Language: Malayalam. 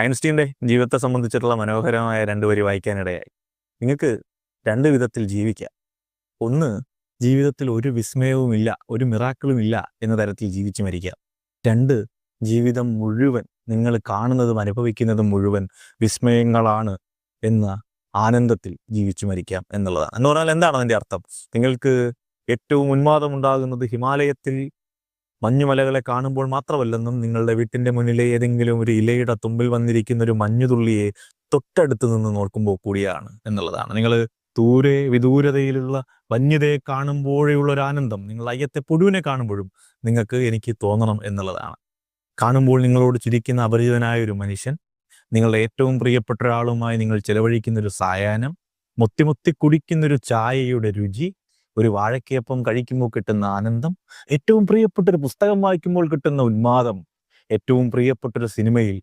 ഐൻസ്റ്റീന്റെ ജീവിതത്തെ സംബന്ധിച്ചിട്ടുള്ള മനോഹരമായ രണ്ട് വരി വായിക്കാനിടയായി. നിങ്ങൾക്ക് രണ്ട് വിധത്തിൽ ജീവിക്കാം. ഒന്ന് ജീവിതത്തിൽ ഒരു വിസ്മയവുമില്ല ഒരു മിറാക്കിളും ഇല്ല എന്ന തരത്തിൽ ജീവിച്ചു മരിക്കാം. രണ്ട് ജീവിതം മുഴുവൻ നിങ്ങൾ കാണുന്നതും അനുഭവിക്കുന്നതും മുഴുവൻ വിസ്മയങ്ങളാണ് എന്ന ആനന്ദത്തിൽ ജീവിച്ചു മരിക്കാം എന്നുള്ളതാണ്. എന്ന് പറഞ്ഞാൽ എന്താണ് അതിന്റെ അർത്ഥം? നിങ്ങൾക്ക് ഏറ്റവും ഉന്മാദം ഉണ്ടാകുന്നത് ഹിമാലയത്തിൽ മഞ്ഞുമലകളെ കാണുമ്പോൾ മാത്രമല്ലെന്നും നിങ്ങളുടെ വീട്ടിന്റെ മുന്നിലെ ഏതെങ്കിലും ഒരു ഇലയുടെ തുമ്പിൽ വന്നിരിക്കുന്ന ഒരു മഞ്ഞുതുള്ളിയെ തൊട്ടടുത്ത് നിന്ന് നോക്കുമ്പോൾ കൂടിയാണ് എന്നുള്ളതാണ്. നിങ്ങൾ ദൂരെ വിദൂരതയിലുള്ള വന്യതയെ കാണുമ്പോഴുള്ള ഒരു ആനന്ദം നിങ്ങൾ അയ്യത്തെ പുഴുവിനെ കാണുമ്പോഴും നിങ്ങൾക്ക് എനിക്ക് തോന്നണം എന്നുള്ളതാണ്. കാണുമ്പോൾ നിങ്ങളോട് ചിരിക്കുന്ന അപരിചിതനായ ഒരു മനുഷ്യൻ നിങ്ങളുടെ ഏറ്റവും പ്രിയപ്പെട്ട ഒരാളുമായി നിങ്ങൾ ചെലവഴിക്കുന്ന ഒരു സായാഹ്നം മുത്തിമുത്തി കുടിക്കുന്ന ഒരു ചായയുടെ രുചി ഒരു വാഴക്കയപ്പം കഴിക്കുമ്പോൾ കിട്ടുന്ന ആനന്ദം ഏറ്റവും പ്രിയപ്പെട്ട ഒരു പുസ്തകം വായിക്കുമ്പോൾ കിട്ടുന്ന ഉന്മാദം ഏറ്റവും പ്രിയപ്പെട്ട ഒരു സിനിമയിൽ